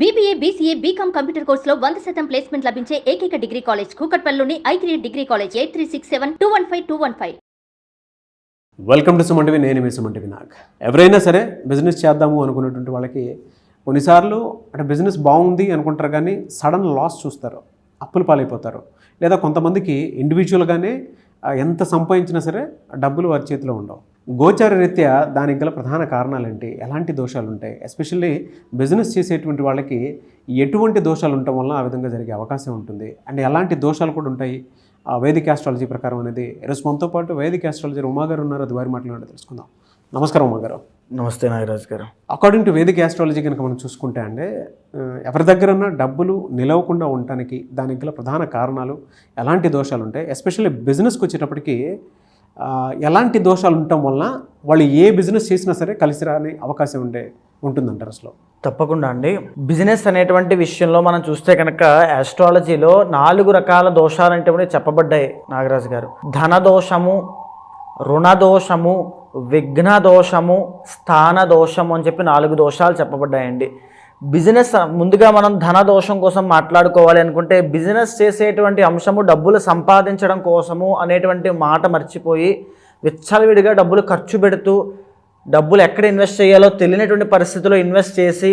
BBA BCA BCom computer కోర్సులో వంద శాతం ప్లేస్మెంట్ లభించే ఏకైక degree college కూకట్పల్లిలోని I degree college eight three six seven two one five two one five welcome to Suman TV నేను మీ సుమంటివి నాగ్. ఎవరైనా సరే బిజినెస్ చేద్దాము అనుకున్నటువంటి వాళ్ళకి కొన్నిసార్లు అంటే బిజినెస్ బాగుంది అనుకుంటారు కానీ సడన్ లాస్ చూస్తారు. అప్పులు పాలైపోతారు. లేదా కొంతమందికి ఇండివిజువల్గానే ఎంత సంపాదించినా సరే డబ్బులు వారి చేతిలో ఉండవు. గోచార రీత్యా దానికి గల ప్రధాన కారణాలు ఏంటి ఎలాంటి దోషాలు ఉంటాయి ఎస్పెషల్లీ బిజినెస్ చేసేటువంటి వాళ్ళకి ఎటువంటి దోషాలు ఉండటం వల్ల ఆ విధంగా జరిగే అవకాశం ఉంటుంది. అండ్ ఎలాంటి దోషాలు కూడా ఉంటాయి? ఆ వేదిక ఆస్ట్రాలజీ ప్రకారం అనేది ఈరోజు మనతో పాటు వేదిక ఆస్ట్రాలజీ ఉమా గారు ఉన్నారు. అది వారి మాట్లాడి తెలుసుకుందాం. నమస్కారం ఉమా గారు. నమస్తే నాగరాజ్ గారు. అకార్డింగ్ టు వేదిక ఆస్ట్రాలజీ కనుక మనం చూసుకుంటే అంటే ఎవరి దగ్గరన్నా డబ్బులు నిలవకుండా ఉండటానికి దానికి గల ప్రధాన కారణాలు ఎలాంటి దోషాలు ఉంటాయి ఎస్పెషల్లీ బిజినెస్కి వచ్చేటప్పటికి ఎలాంటి దోషాలు ఉండటం వలన వాళ్ళు ఏ బిజినెస్ చేసినా సరే కలిసి రాని అవకాశం ఉండే ఉంటుందంటారు అసలు తప్పకుండా అండి. బిజినెస్ అనేటువంటి విషయంలో మనం చూస్తే కనుక ఆస్ట్రాలజీలో నాలుగు రకాల దోషాలు అంటే చెప్పబడ్డాయి నాగరాజు గారు. ధన దోషము రుణదోషము విఘ్న దోషము స్థాన దోషము అని చెప్పి నాలుగు దోషాలు చెప్పబడ్డాయండి. బిజినెస్ ముందుగా మనం ధన దోషం కోసం మాట్లాడుకోవాలి అనుకుంటే బిజినెస్ చేసేటువంటి అంశము డబ్బులు సంపాదించడం కోసము అనేటువంటి మాట మర్చిపోయి విచ్చలవిడిగా డబ్బులు ఖర్చు పెడుతూ డబ్బులు ఎక్కడ ఇన్వెస్ట్ చేయాలో తెలియనటువంటి పరిస్థితిలో ఇన్వెస్ట్ చేసి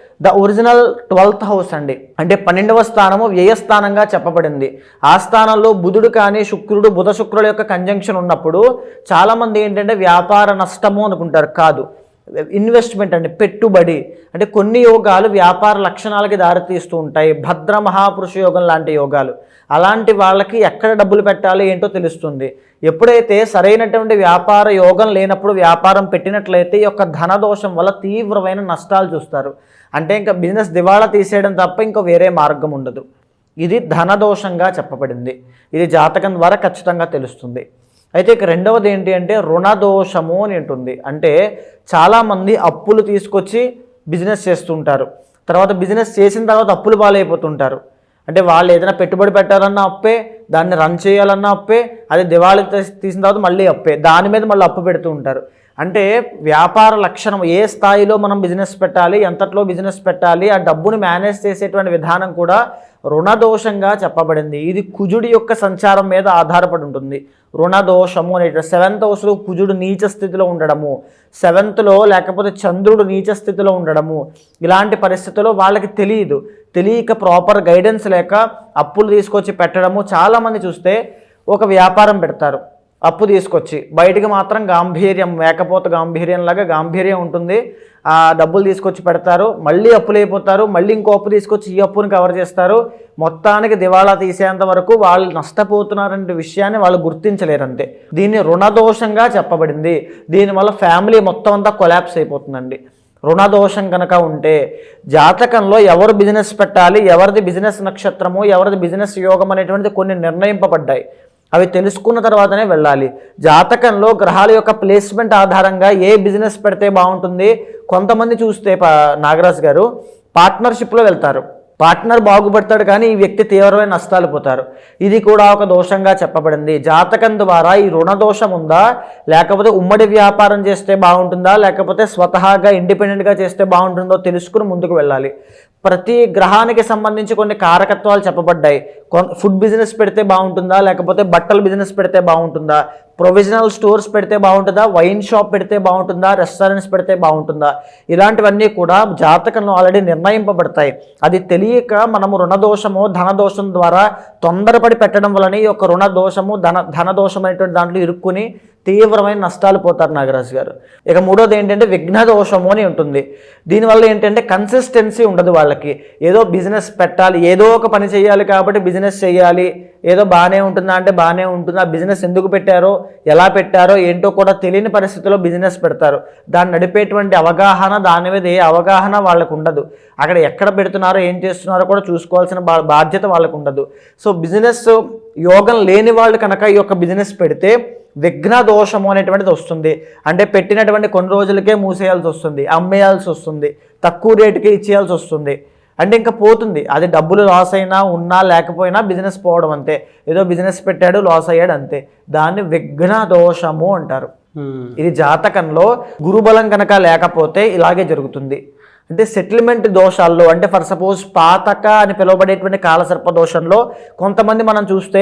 ద ఒరిజినల్ ట్వెల్త్ హౌస్ అండి. అంటే పన్నెండవ స్థానము వ్యయస్థానంగా చెప్పబడింది. ఆ స్థానంలో బుధుడు కానీ శుక్రుడు బుధ శుక్రుల యొక్క కంజంక్షన్ ఉన్నప్పుడు చాలామంది ఏంటంటే వ్యాపార నష్టము అనుకుంటారు. కాదు. ఇన్వెస్ట్మెంట్ అండి పెట్టుబడి. అంటే కొన్ని యోగాలు వ్యాపార లక్షణాలకి దారితీస్తూ ఉంటాయి. భద్ర మహాపురుష యోగం లాంటి యోగాలు. అలాంటి వాళ్ళకి ఎక్కడ డబ్బులు పెట్టాలి ఏంటో తెలుస్తుంది. ఎప్పుడైతే సరైనటువంటి వ్యాపార యోగం లేనప్పుడు వ్యాపారం పెట్టినట్లయితే ఈ యొక్క ధన దోషం వల్ల తీవ్రమైన నష్టాలు చూస్తారు. అంటే ఇంకా బిజినెస్ దివాళా తీసేయడం తప్ప ఇంకా వేరే మార్గం ఉండదు. ఇది ధనదోషంగా చెప్పబడింది. ఇది జాతకం ద్వారా ఖచ్చితంగా తెలుస్తుంది. అయితే ఇక రెండవది ఏంటి అంటే రుణదోషము అని ఉంటుంది అంటే చాలామంది అప్పులు తీసుకొచ్చి బిజినెస్ చేస్తుంటారు. తర్వాత బిజినెస్ చేసిన తర్వాత అప్పులు పాలైపోతుంటారు. అంటే వాళ్ళు ఏదైనా పెట్టుబడి పెట్టాలన్నా అప్పే దాన్ని రన్ చేయాలన్నా అప్పే అది దివాళి తీసిన తర్వాత మళ్ళీ అప్పే దాని మీద మళ్ళీ అప్పు పెడుతూ ఉంటారు. అంటే వ్యాపార లక్షణం ఏ స్థాయిలో మనం బిజినెస్ పెట్టాలి ఎంతట్లో బిజినెస్ పెట్టాలి ఆ డబ్బుని మేనేజ్ చేసేటువంటి విధానం కూడా రుణదోషంగా చెప్పబడింది. ఇది కుజుడి యొక్క సంచారం మీద ఆధారపడి ఉంటుంది. రుణదోషము అనే సెవెంత్ హౌస్లో కుజుడు నీచ స్థితిలో ఉండడము. సెవెంత్లో లేకపోతే చంద్రుడు నీచ స్థితిలో ఉండడము. ఇలాంటి పరిస్థితుల్లో వాళ్ళకి తెలియదు. తెలియక ప్రాపర్ గైడెన్స్ లేక అప్పులు తీసుకొచ్చి పెట్టడము. చాలామంది చూస్తే ఒక వ్యాపారం పెడతారు. అప్పు తీసుకొచ్చి బయటికి మాత్రం గాంభీర్యం మేకపోత గాంభీర్యం లాగా గాంభీర్యం ఉంటుంది. ఆ డబ్బులు తీసుకొచ్చి పెడతారు మళ్ళీ అప్పులు అయిపోతారు మళ్ళీ ఇంకో అప్పు తీసుకొచ్చి ఈ అప్పుని కవర్ చేస్తారు. మొత్తానికి దివాళా తీసేంత వరకు వాళ్ళు నష్టపోతున్నారంటే విషయాన్ని వాళ్ళు గుర్తించలేరు అంతే దీన్ని రుణదోషంగా చెప్పబడింది. దీనివల్ల ఫ్యామిలీ మొత్తం అంతా కొలాప్స్ అయిపోతుందండి. రుణదోషం కనుక ఉంటే జాతకంలో ఎవరు బిజినెస్ పెట్టాలి ఎవరిది బిజినెస్ నక్షత్రము ఎవరిది బిజినెస్ యోగం అనేటువంటిది కొన్ని నిర్ణయింపబడ్డాయి. అవి తెలుసుకున్న తర్వాతనే వెళ్ళాలి. జాతకంలో గ్రహాల యొక్క ప్లేస్మెంట్ ఆధారంగా ఏ బిజినెస్ పెడితే బాగుంటుంది? కొంతమంది చూస్తే పా- నాగరాజ్ గారు పార్ట్నర్షిప్లో వెళ్తారు. పార్ట్నర్ బాగుపడతాడు కానీ ఈ వ్యక్తి తీవ్రమైన నష్టాలు పోతారు. ఇది కూడా ఒక దోషంగా చెప్పబడింది. జాతకం ద్వారా ఈ రుణ దోషం ఉందా? లేకపోతే ఉమ్మడి వ్యాపారం చేస్తే బాగుంటుందా? లేకపోతే స్వతహాగా ఇండిపెండెంట్గా చేస్తే బాగుంటుందో తెలుసుకుని ముందుకు వెళ్ళాలి. ప్రతి గ్రహానికి సంబంధించి కొన్ని కారకత్వాలు చెప్పబడ్డాయి. కొన్- ఫుడ్ బిజినెస్ పెడితే బాగుంటుందా? లేకపోతే బట్టల బిజినెస్ పెడితే బాగుంటుందా? ప్రొవిజనల్ స్టోర్స్ పెడితే బాగుంటుందా? వైన్ షాప్ పెడితే బాగుంటుందా? రెస్టారెంట్స్ పెడితే బాగుంటుందా? ఇలాంటివన్నీ కూడా జాతకంలో ఆల్రెడీ నిర్ణయింపబడతాయి. అది తెలియక మనము రుణదోషము ధనదోషం ద్వారా తొందరపడి పెట్టడం వలన ఈ యొక్క రుణదోషము ధన ధనదోషం అనేటువంటి దాంట్లో ఇరుక్కుని తీవ్రమైన నష్టాలు పోతారు నాగరాజు గారు. ఇక మూడోది ఏంటంటే విఘ్న దోషము అని ఉంటుంది. దీనివల్ల ఏంటంటే కన్సిస్టెన్సీ ఉండదు వాళ్ళకి. ఏదో బిజినెస్ పెట్టాలి ఏదో ఒక పని చేయాలి కాబట్టి బిజినెస్ చేయాలి. ఏదో బాగానే ఉంటుందా అంటే బాగానే ఉంటుందా బిజినెస్ ఎందుకు పెట్టారో ఎలా పెట్టారో ఏంటో కూడా తెలియని పరిస్థితిలో బిజినెస్ పెడతారు. దాన్ని నడిపేటువంటి అవగాహన దాని మీద ఏ అవగాహన వాళ్ళకు ఉండదు. అక్కడ ఎక్కడ పెడుతున్నారో ఏం చేస్తున్నారో కూడా చూసుకోవాల్సిన బా బాధ్యత వాళ్ళకు ఉండదు. సో బిజినెస్ యోగం లేని వాళ్ళు కనుక ఈ యొక్క బిజినెస్ పెడితే విఘ్న దోషము అనేటువంటిది వస్తుంది. అంటే పెట్టినటువంటి కొన్ని రోజులకే మూసేయాల్సి వస్తుంది. అమ్మేయాల్సి వస్తుంది. తక్కువ రేటుకి ఇచ్చేయాల్సి వస్తుంది. అంటే ఇంకా పోతుంది. అది డబ్బులు లాస్ అయినా ఉన్నా లేకపోయినా బిజినెస్ పోవడం అంతే. ఏదో బిజినెస్ పెట్టాడు లాస్ అయ్యాడు అంతే. దాన్ని విఘ్న దోషము అంటారు ఇది జాతకంలో గురుబలం కనుక లేకపోతే ఇలాగే జరుగుతుంది. అంటే సెటిల్మెంట్ దోషాల్లో అంటే ఫర్ సపోజ్ పాతక అని పిలువబడేటువంటి కాలసర్ప దోషంలో కొంతమంది మనం చూస్తే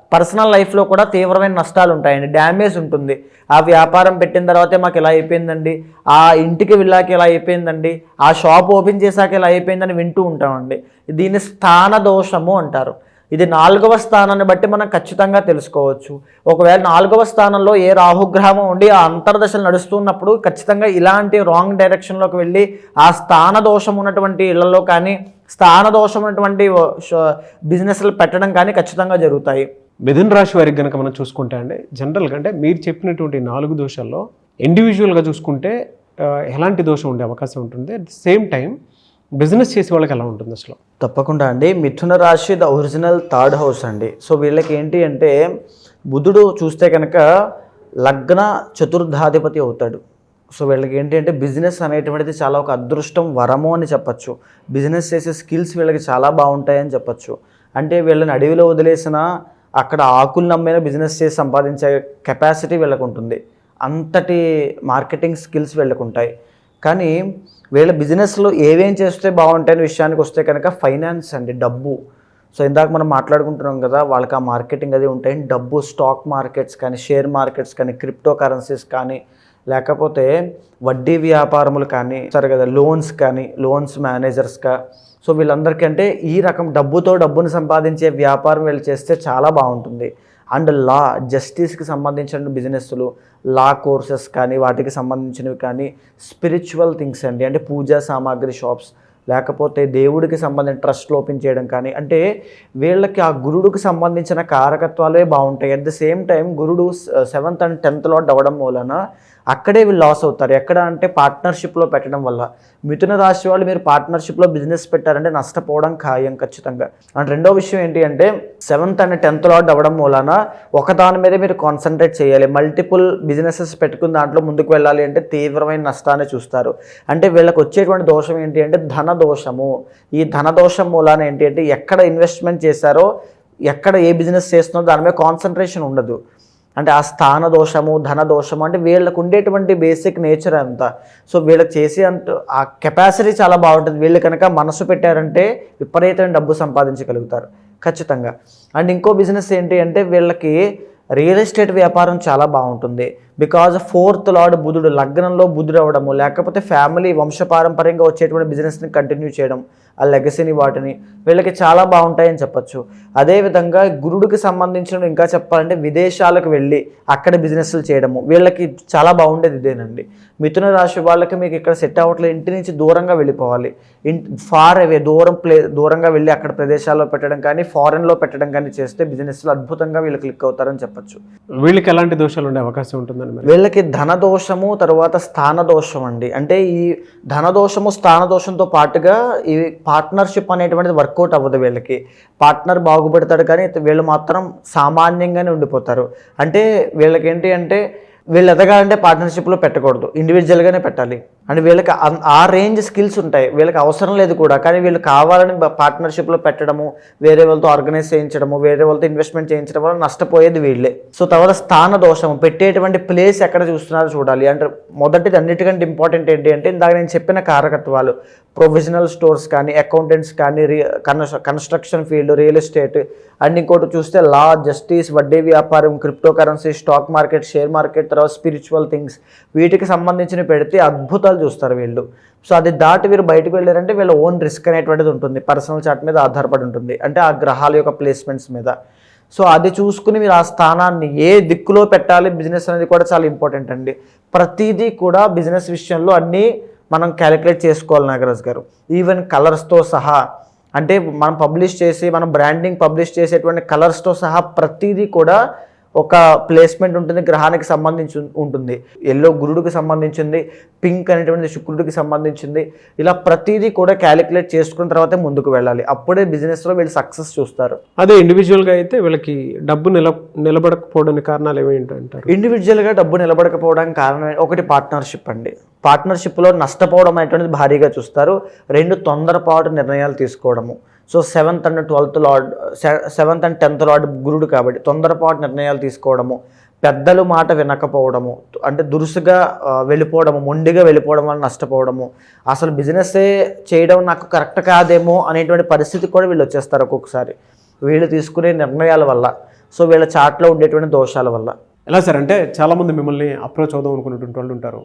పర్సనల్ లైఫ్లో కూడా తీవ్రమైన నష్టాలు ఉంటాయండి. డ్యామేజ్ ఉంటుంది. ఆ వ్యాపారం పెట్టిన తర్వాతే మాకు ఇలా అయిపోయిందండి. ఆ ఇంటికి వెళ్ళాక ఇలా అయిపోయిందండి. ఆ షాప్ ఓపెన్ చేశాక ఇలా అయిపోయిందని వింటూ ఉంటామండి. దీన్ని స్థాన దోషము అంటారు. ఇది నాలుగవ స్థానాన్ని బట్టి మనం ఖచ్చితంగా తెలుసుకోవచ్చు. ఒకవేళ నాలుగవ స్థానంలో ఏ రాహుగ్రహము ఉండి ఆ అంతర్దశలు నడుస్తున్నప్పుడు ఖచ్చితంగా ఇలాంటి రాంగ్ డైరెక్షన్లోకి వెళ్ళి ఆ స్థాన దోషం ఉన్నటువంటి ఇళ్ళలో కానీ స్థాన దోషం ఉన్నటువంటి బిజినెస్లు పెట్టడం కానీ ఖచ్చితంగా జరుగుతాయి. మిథున్ రాశి వారికి కనుక మనం చూసుకుంటే అండి జనరల్గా అంటే మీరు చెప్పినటువంటి నాలుగు దోషాల్లో ఇండివిజువల్గా చూసుకుంటే ఎలాంటి దోషం ఉండే అవకాశం ఉంటుంది. At the same time business చేసే వాళ్ళకి ఎలా ఉంటుంది అసలు? తప్పకుండా అండి. మిథున రాశి ద ఒరిజినల్ థర్డ్ హౌస్ అండి. సో వీళ్ళకి ఏంటి అంటే బుధుడు చూస్తే కనుక లగ్న చతుర్థాధిపతి అవుతాడు. సో వీళ్ళకి ఏంటి అంటే బిజినెస్ అనేటువంటిది చాలా ఒక అదృష్టం వరము అని చెప్పచ్చు. బిజినెస్ చేసే స్కిల్స్ వీళ్ళకి చాలా బాగుంటాయని చెప్పచ్చు. అంటే వీళ్ళని అడవిలో వదిలేసిన అక్కడ ఆకులు నమ్మిన బిజినెస్ చేసి సంపాదించే కెపాసిటీ వీళ్ళకు ఉంటుంది అంతటి మార్కెటింగ్ స్కిల్స్ వీళ్ళకు ఉంటాయి కానీ వీళ్ళ బిజినెస్లో ఏవేం చేస్తే బాగుంటాయని విషయానికి వస్తే కనుక ఫైనాన్స్ అండి డబ్బు. సో ఇందాక మనం మాట్లాడుకుంటున్నాం కదా వాళ్ళకి ఆ మార్కెటింగ్ అది ఉంటాయి. డబ్బు స్టాక్ మార్కెట్స్ కానీ షేర్ మార్కెట్స్ కానీ క్రిప్టో కరెన్సీస్ కానీ లేకపోతే వడ్డీ వ్యాపారములు కానీ సరే కదా లోన్స్ కానీ లోన్స్ మేనేజర్స్గా సో వీళ్ళందరికీ అంటే ఈ రకం డబ్బుతో డబ్బును సంపాదించే వ్యాపారం వీళ్ళు చేస్తే చాలా బాగుంటుంది. అండ్ లా జస్టిస్కి సంబంధించిన బిజినెస్లు లా కోర్సెస్ కానీ వాటికి సంబంధించినవి కానీ స్పిరిచువల్ థింగ్స్ అండి. అంటే పూజా సామాగ్రి షాప్స్ లేకపోతే దేవుడికి సంబంధించిన ట్రస్ట్లు ఓపెన్ చేయడం కానీ అంటే వీళ్ళకి ఆ గురుడికి సంబంధించిన కారకత్వాలే బాగుంటాయి. అట్ ద సేమ్ టైం గురుడు సెవెంత్ అండ్ టెన్త్ లాట్ అవ్వడం వలన అక్కడే వీళ్ళు లాస్ అవుతారు. ఎక్కడ అంటే పార్ట్నర్షిప్లో పెట్టడం వల్ల. మిథున రాశి వాళ్ళు మీరు పార్ట్నర్షిప్లో బిజినెస్ పెట్టారంటే నష్టపోవడం ఖాయం ఖచ్చితంగా. అండ్ రెండో విషయం ఏంటి అంటే సెవెంత్ అండ్ టెన్త్ లాట్ అవ్వడం మూలాన ఒక దాని మీద మీరు కాన్సన్ట్రేట్ చేయాలి. మల్టిపుల్ బిజినెసెస్ పెట్టుకుని దాంట్లో ముందుకు వెళ్ళాలి అంటే తీవ్రమైన నష్టాన్ని చూస్తారు. అంటే వీళ్ళకి వచ్చేటువంటి దోషం ఏంటి అంటే ధన దోషము. ఈ ధన దోషం మూలాన ఏంటి అంటే ఎక్కడ ఇన్వెస్ట్మెంట్ చేశారో ఎక్కడ ఏ బిజినెస్ చేస్తున్నారో దాని మీద కాన్సన్ట్రేషన్ ఉండదు. అంటే ఆ స్థాన దోషము ధన దోషము అంటే వీళ్ళకు ఉండేటువంటి బేసిక్ నేచర్ అంతా. సో వీళ్ళకి చేసే అంత ఆ కెపాసిటీ చాలా బాగుంటుంది. వీళ్ళు కనుక మనసు పెట్టారంటే విపరీతమైన డబ్బు సంపాదించగలుగుతారు ఖచ్చితంగా. అండ్ ఇంకో బిజినెస్ ఏంటి అంటే వీళ్ళకి రియల్ ఎస్టేట్ వ్యాపారం చాలా బాగుంటుంది. బికాజ్ ఫోర్త్ లార్డ్ బుధుడు లగ్నంలో బుధుడు అవ్వడము లేకపోతే ఫ్యామిలీ వంశపారంపర్యంగా వచ్చేటువంటి బిజినెస్ని కంటిన్యూ చేయడం ఆ లెగసీని వాటిని వీళ్ళకి చాలా బాగుంటాయని చెప్పొచ్చు. అదేవిధంగా గురుడికి సంబంధించిన ఇంకా చెప్పాలంటే విదేశాలకు వెళ్ళి అక్కడ బిజినెస్లు చేయడము వీళ్ళకి చాలా బాగుండేది ఇదేనండి. మిథున రాశి వాళ్ళకి మీకు ఇక్కడ సెట్ అవ్వట్లేదు. ఇంటి నుంచి దూరంగా వెళ్ళిపోవాలి. ఫార్ అవే దూరం ప్లే దూరంగా వెళ్ళి అక్కడ ప్రదేశాల్లో పెట్టడం కానీ ఫారెన్లో పెట్టడం కానీ చేస్తే బిజినెస్లో అద్భుతంగా వీళ్ళు క్లిక్ అవుతారని చెప్పొచ్చు. వీళ్ళకి ఎలాంటి దోషాలు ఉండే అవకాశం ఉంటుందని మరి? వీళ్ళకి ధన దోషము తర్వాత స్థాన దోషం అండి. అంటే ఈ ధన దోషము స్థాన దోషంతో పాటుగా ఈ పార్ట్నర్షిప్ అనేటువంటిది వర్కౌట్ అవ్వదు వీళ్ళకి. పార్ట్నర్ బాగుపడతాడు కానీ వీళ్ళు మాత్రం సామాన్యంగానే ఉండిపోతారు. అంటే వీళ్ళకి ఏంటి అంటే వీళ్ళు ఎదగాలంటే పార్ట్నర్షిప్లో పెట్టకూడదు. ఇండివిజువల్గానే పెట్టాలి. అంటే వీళ్ళకి ఆ రేంజ్ స్కిల్స్ ఉంటాయి. వీళ్ళకి అవసరం లేదు కూడా. కానీ వీళ్ళు కావాలని పార్ట్నర్షిప్లో పెట్టడము వేరే వాళ్ళతో ఆర్గనైజ్ చేయించడము వేరే వాళ్ళతో ఇన్వెస్ట్మెంట్ చేయించడం వల్ల నష్టపోయేది వీళ్ళే. సో తర్వాత స్థాన దోషం పెట్టేటువంటి ప్లేస్ ఎక్కడ చూస్తున్నారో చూడాలి. అంటే మొదటిది అన్నిటికంటే ఇంపార్టెంట్ ఏంటి అంటే ఇందాక నేను చెప్పిన కారకత్వాలు. ప్రొవిజనల్ స్టోర్స్ కానీ అకౌంటెంట్స్ కానీ reconstruction field real estate and ఇంకోటి చూస్తే లా జస్టిస్ వడ్డీ వ్యాపారం crypto currency stock market share market తర్వాత స్పిరిచువల్ థింగ్స్ వీటికి సంబంధించిన పెడితే అద్భుతాలు చూస్తారు వీళ్ళు. సో అది దాటి వీరు బయటకు వెళ్ళారంటే వీళ్ళ ఓన్ రిస్క్ అనేటువంటిది ఉంటుంది. పర్సనల్ చార్ట్ మీద ఆధారపడి ఉంటుంది. అంటే ఆ గ్రహాల యొక్క ప్లేస్మెంట్స్ మీద. సో అది చూసుకుని మీరు ఆ స్థానాన్ని ఏ దిక్కులో పెట్టాలి బిజినెస్ అనేది కూడా చాలా ఇంపార్టెంట్ అండి. ప్రతిదీ కూడా బిజినెస్ విషయంలో అన్నీ మనం క్యాలిక్యులేట్ చేసుకోవాలి నాగరాజ్ గారు. ఈవెన్ కలర్స్తో సహా. అంటే మనం పబ్లిష్ చేసి మనం బ్రాండింగ్ పబ్లిష్ చేసేటువంటి కలర్స్తో సహా ప్రతిదీ కూడా ఒక ప్లేస్మెంట్ ఉంటుంది గ్రహానికి సంబంధించి ఉంటుంది. ఎల్లో గురుడికి సంబంధించింది పింక్ అనేటువంటిది శుక్రుడికి సంబంధించింది. ఇలా ప్రతిదీ కూడా క్యాలిక్యులేట్ చేసుకున్న తర్వాతే ముందుకు వెళ్ళాలి. అప్పుడే బిజినెస్లో వీళ్ళు సక్సెస్ చూస్తారు. అదే ఇండివిజువల్గా అయితే వీళ్ళకి డబ్బు నిల నిలబడకపోవడానికి కారణాలు ఏమేంటి అంటారు? ఇండివిజువల్గా డబ్బు నిలబడకపోవడానికి కారణం ఒకటి పార్ట్నర్షిప్ అండి. పార్ట్నర్షిప్లో నష్టపోవడం అనేటువంటిది భారీగా చూస్తారు. రెండు తొందరపాటు నిర్ణయాలు తీసుకోవడము. So seventh and twelfth lord seventh and tenth lord గురుడు కాబట్టి తొందరపాటు నిర్ణయాలు తీసుకోవడము పెద్దలు మాట వినకపోవడము అంటే దురుసుగా వెళ్ళిపోవడము మొండిగా వెళ్ళిపోవడం వల్ల నష్టపోవడము. అసలు బిజినెస్సే చేయడం నాకు కరెక్ట్ కాదేమో అనేటువంటి పరిస్థితి కూడా వీళ్ళు వచ్చేస్తారు ఒక్కొక్కసారి. వీళ్ళు తీసుకునే నిర్ణయాల వల్ల సో వీళ్ళ చాట్లో ఉండేటువంటి దోషాల వల్ల. ఎలా సార్ అంటే చాలామంది మిమ్మల్ని అప్రోచ్ అవుదాం అనుకున్నటువంటి వాళ్ళు ఉంటారు.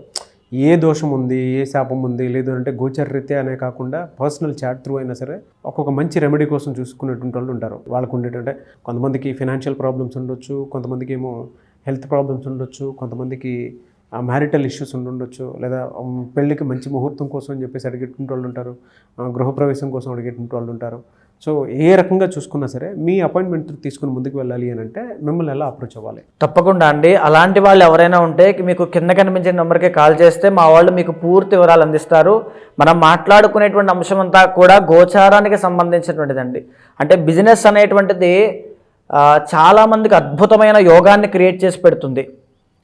ఏ దోషం ఉంది ఏ శాపం ఉంది లేదు అంటే గోచర రీత్యా అనే కాకుండా పర్సనల్ చాట్ త్రూ అయినా సరే ఒక్కొక్క మంచి రెమెడీ కోసం చూసుకునేటువంటి వాళ్ళు ఉంటారు. వాళ్ళకు ఉండేటంటే కొంతమందికి ఫినాన్షియల్ ప్రాబ్లమ్స్ ఉండొచ్చు కొంతమందికి ఏమో హెల్త్ ప్రాబ్లమ్స్ ఉండొచ్చు కొంతమందికి మ్యారిటల్ ఇష్యూస్ ఉండొచ్చు లేదా పెళ్ళికి మంచి ముహూర్తం కోసం అని చెప్పేసి అడిగేటువంటి వాళ్ళు ఉంటారు గృహప్రవేశం కోసం అడిగేటువంటి వాళ్ళు ఉంటారు. సో ఏ రకంగా చూసుకున్నా సరే మీ అపాయింట్మెంట్ తీసుకుని ముందుకు వెళ్ళాలి అని అంటే మిమ్మల్ని ఎలా అప్రోచ్ అవ్వాలి? తప్పకుండా అండి. అలాంటి వాళ్ళు ఎవరైనా ఉంటే మీకు కింద కనిపించే నెంబర్కి కాల్ చేస్తే మా వాళ్ళు మీకు పూర్తి వివరాలు అందిస్తారు. మనం మాట్లాడుకునేటువంటి అంశం అంతా కూడా గోచారానికి సంబంధించినటువంటిదండి. అంటే బిజినెస్ అనేటువంటిది చాలామందికి అద్భుతమైన యోగాన్ని క్రియేట్ చేసి పెడుతుంది.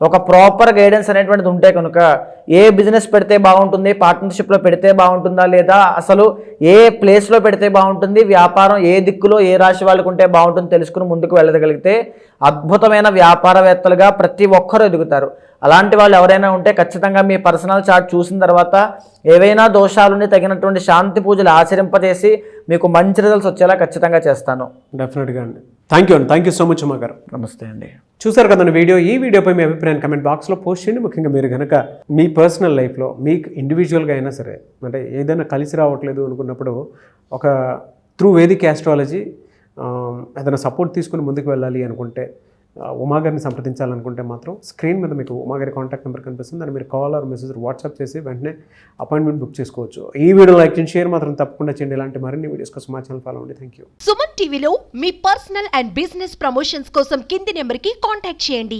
ఒక ప్రాపర్ గైడెన్స్ అనేటువంటిది ఉంటే కనుక ఏ బిజినెస్ పెడితే బాగుంటుంది పార్ట్నర్షిప్లో పెడితే బాగుంటుందా లేదా అసలు ఏ ప్లేస్లో పెడితే బాగుంటుంది వ్యాపారం ఏ దిక్కులో ఏ రాశి వాళ్ళకు ఉంటే బాగుంటుంది తెలుసుకుని ముందుకు వెళ్ళగలిగితే అద్భుతమైన వ్యాపారవేత్తలుగా ప్రతి ఒక్కరూ ఎదుగుతారు. అలాంటి వాళ్ళు ఎవరైనా ఉంటే ఖచ్చితంగా మీ పర్సనల్ చార్ట్ చూసిన తర్వాత ఏవైనా దోషాలుని తగినటువంటి శాంతి పూజలు ఆచరింపజేసి మీకు మంచి రిజల్ట్స్ వచ్చేలా ఖచ్చితంగా చేస్తాను. డెఫినెట్గా అండి. థ్యాంక్ యూ అండి thank you so much Uma గారు నమస్తే అండి చూసారు కదండి వీడియో? ఈ వీడియోపై మీ అభిప్రాయం కమెంట్ బాక్స్లో పోస్ట్ చేయండి. ముఖ్యంగా మీరు కనుక మీ పర్సనల్ లైఫ్లో మీకు ఇండివిజువల్గా అయినా సరే అంటే ఏదైనా కలిసి రావట్లేదు అనుకున్నప్పుడు ఒక త్రూ వేదిక్ యాస్ట్రాలజీ ఏదైనా సపోర్ట్ తీసుకుని ముందుకు వెళ్ళాలి అనుకుంటే ఉమాగారిని సంప్రదించాలనుకుంటే మాత్రం స్క్రీన్ మీద మీకు ఉమాగారి కాంటాక్ట్ నెంబర్ కనిపిస్తుంది. దాన్ని మీరు కాల్ ఆర్ మెసేజ్ వాట్సాప్ చేసి వెంటనే అపాయింట్మెంట్ బుక్ చేసుకోవచ్చు. ఈ వీడియో లైక్ చేయండి షేర్ మాత్రం తప్పకుండా చేయండి. ఇలాంటి మరిన్ని వీడియోస్ కోసం మా ఛానల్ ఫాలో అండి థ్యాంక్ యూ సుమన్ టీవీలో మీ పర్సనల్ అండ్ బిజినెస్ ప్రమోషన్స్ కోసం కింది నెంబర్కి కాంటాక్ట్ చేయండి.